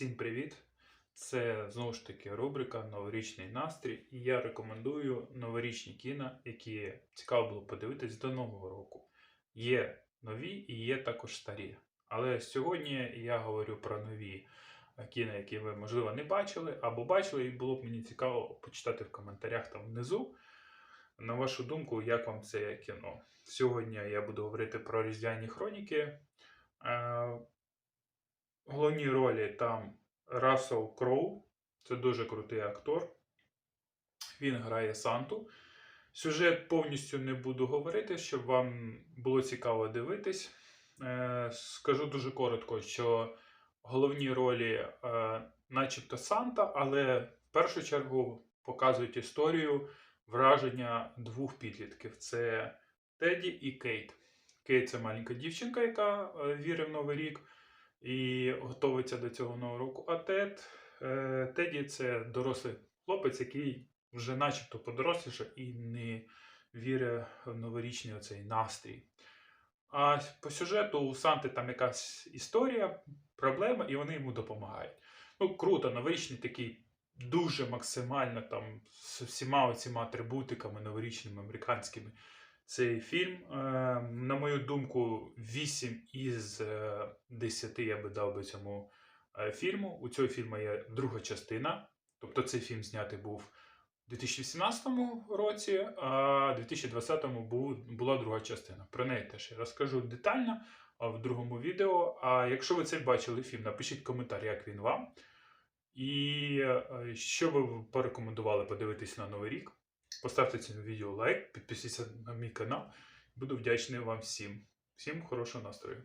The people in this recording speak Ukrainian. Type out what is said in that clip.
Всім привіт! Це знову ж таки рубрика Новорічний настрій. І я рекомендую новорічні кіно, які цікаво було подивитись до Нового року. Є нові і є також старі. Але сьогодні я говорю про нові е, кіно, які ви, можливо, не бачили або бачили, і було б мені цікаво почитати в коментарях там внизу. На вашу думку, як вам це кіно? Сьогодні я буду говорити про різдвяні хроніки. Головній ролі там Рассел Кроу. Це дуже крутий актор. Він грає Санту. Сюжет повністю не буду говорити, щоб вам було цікаво дивитись. Е, Скажу дуже коротко, що головні ролі, е, начебто Санта, але в першу чергу показують історію враження двох підлітків: це Теді і Кейт. Кейт це маленька дівчинка, яка е, вірить в Новий рік і готується до цього нового року. А Тед, е, Теді це дорослий хлопець, який вже начебто подоросліше і не вірить в новорічний оцей настрій. А по сюжету у Санти там якась історія, проблема, і вони йому допомагають. Ну, круто, новорічний такий дуже максимально там з всіма оціма атрибутиками новорічними американськими. Цей фільм, е, на мою думку, 8 із е, 10 я би дав би цьому е, фільму. У цього фільму є друга частина. Тобто цей фільм знятий був у 2018 році, а у 2020 був, була друга частина. Про неї теж я розкажу детально в другому відео. А якщо ви цей бачили фільм, напишіть коментар, як він вам. І е, що ви порекомендували подивитись на Новий рік. Поставте цьому відео лайк, підпишіться на мій канал. Буду вдячний вам всім. Всім хорошого настрою.